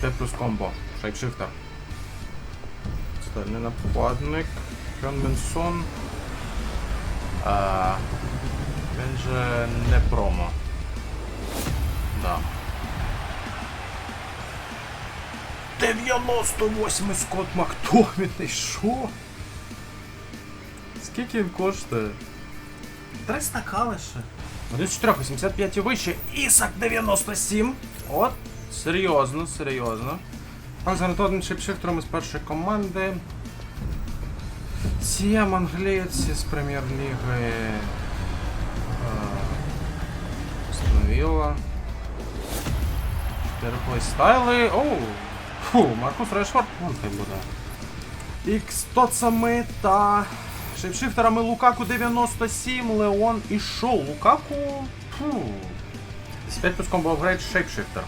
Т плюс комбо. Шейпшифтер. Стальний нападник. Хьонменсон. А, він же не промо. Да. 98 Скотт Мактоміний, що? Скільки він коштує? 300 калише. Один з 4, 85 і вище. Ісак 97. От. Серйозно, серйозно. Гарантований шипшифтером із першої команди. Сіям англієць із прем'єр-ліги. е, Встановила. Чотири плейстайли. Оу! Фу, Маркус Решфорд, вон хай буде. Ікс Тоцами та шипшифтерами Лукаку 97, Леон і Шоу. Лукаку. Фу. 5 плюс комбо апгрейд шейпшифтер.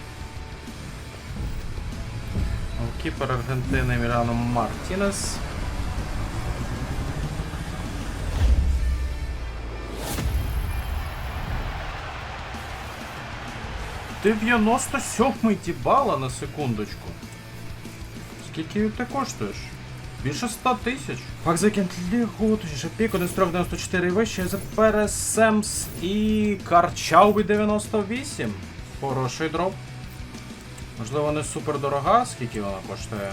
Кіпер Аргентини Міляно Мартінес. Дев'яносто сьомий дібала на секундочку. Скільки ти коштуєш? Більше 100 тисяч. Пак за лігу, точніше пік, 1 строк 94 і вище, за Пересемс і Карчауби 98. Хороший дроп. Можливо, не супер дорога, скільки вона коштує.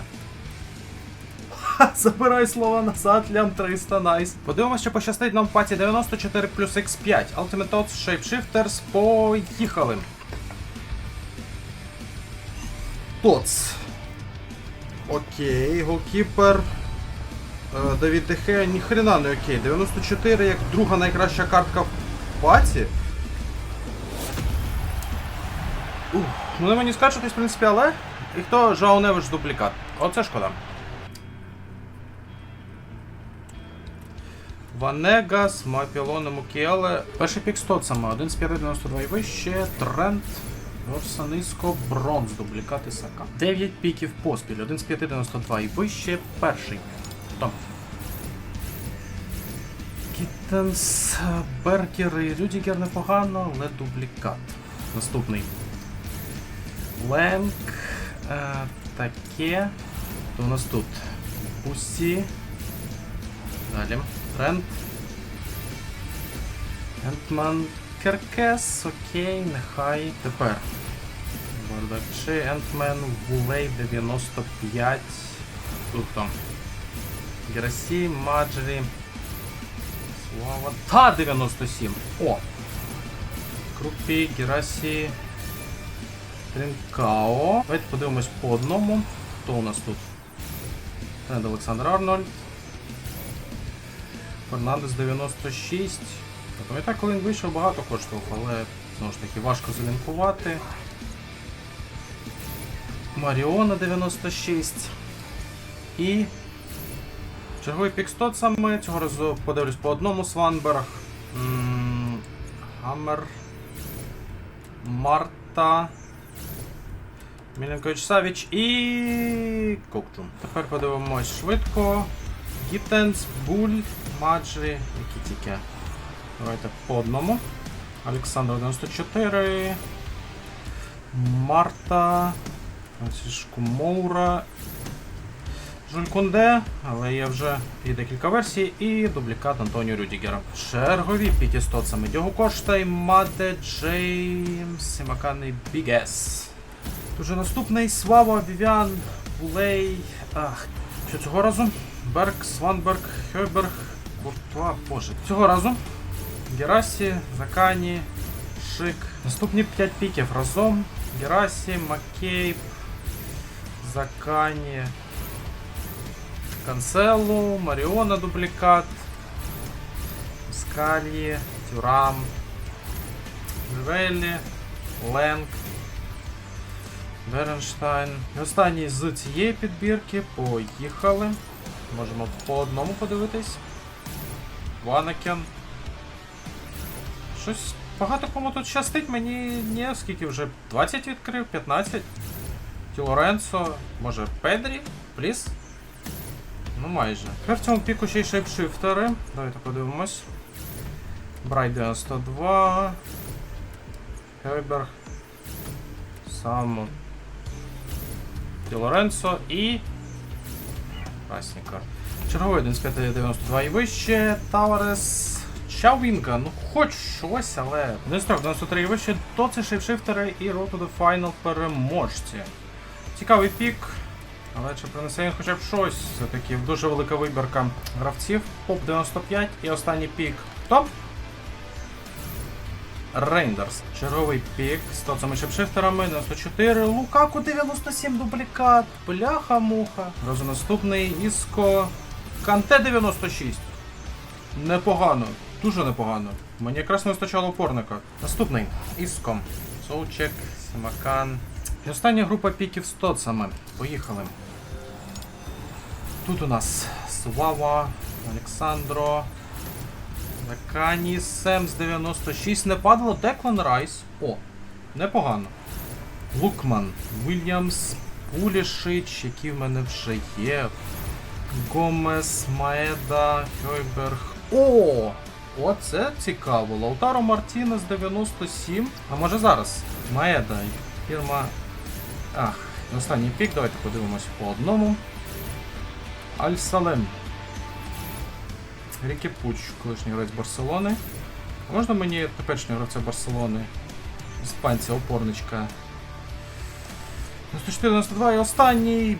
Забирай слова назад, лям 300, найс. Подивимося, що пощастить нам в паті 94 плюс X5. Ultimate Odds Shapeshifters. Поїхали. Тоц. Окей, голкіпер. Е, Давід Дехе, ніхрена не окей. 94 як друга найкраща картка в паті. Ух, ну не мені скачатись, в принципі, але. І хто Жао Невиш дублікат. Оце шкода. Ванегас, Мапілоне, Мукіеле. Перший пік з тоцами, 1 з 5,92 і вище. Тренд. Ворса низько, бронз, дублікат Ісака. 9 піків поспіль, 1 з 5,92 і вище. Перший. Том. Кіттенс, Беркер і Рюдігер непогано, але дублікат. Наступний. Ленк. Е, таке. То у нас тут. Пусі. Далі. Тренд. Ентман Керкес, окей, нехай. Тепер. Бардакчи, Ентмен, Вулей 95. Тут там. Герасі, Маджері. Слава. Та 97. О! Крупі, Герасі. Трінкао. Давайте подивимось по одному. Хто у нас тут? Тренд Олександр Арнольд. Фернандес 96. Я пам'ятаю, коли він вийшов, багато коштував, але знову ж таки важко залінкувати. Маріона 96. І. Черговий пік саме. Цього разу подивлюсь по одному Сванберг. М, Гаммер. Марта. Міленкович Савіч і. Кокчум. Тепер подивимось швидко. Гітенс, Буль, Маджі, які тільки. Давайте по одному. Олександр 94. Марта. Францишку Моура. Жуль Кунде, але є вже і декілька версій, і дублікат Антоніо Рюдігера. Чергові піки з тоцами. Дього коштує Маде Джеймс і Маканий Бігес. Дуже наступний Слава, Вівіан, Вулей. Ах, що цього разу? Берг, Сванберг, Хойберг, Куртуа, боже. Цього разу Герасі, Закані, Шик. Наступні 5 піків разом. Герасі, Маккейб, Закані, Канцелу, Маріона дублікат, Скалі, Тюрам, Вивелі, Ленг, Беренштайн. Останній з цієї підбірки. Поїхали. Можемо по одному подивитись. Ванакен. Щось багато кому тут щастить, мені ні, скільки вже 20 відкрив, 15. Ті Лоренцо, може Педрі, Пліс. Ну майже. В цьому піку ще й шейпшифтери. Давайте подивимось. Брайт 92. Хейберг. Само. Ді Лоренцо і. Краснікар. Черговий 9592 і вище. Таварес. Чавінка, ну хоч щось, але. 93 і вище, то це шейпшифтери і Road to the Final переможці. Цікавий пік. Але чи принесе він хоча б щось? Все-таки дуже велика вибірка гравців. Поп 95 і останній пік. Хто? Рейндерс. Черговий пік з тоцами шипшифтерами 94. Лукаку 97 дублікат. Бляха-муха. Розу наступний. Іско. Канте 96. Непогано. Дуже непогано. Мені якраз не вистачало опорника. Наступний. Іско. Соучек, Симакан. І остання група піків з тоцами. Поїхали. Тут у нас Слава, Олександро, Закані, Семс 96 не падало, Деклан Райс. О, непогано. Лукман, Вільямс, Пулішич, які в мене вже є. Гомес, Маеда, Хойберг. О! Оце цікаво. Лаутаро Мартінес 97. А може зараз? Маеда, фірма. Ах, останній пік, давайте подивимось по одному. Аль-Салем. Рікі Пуч, колишній гравець Барселони. Можна мені теперішнього гравця Барселони? Іспанця, опорничка. 94-92 і останній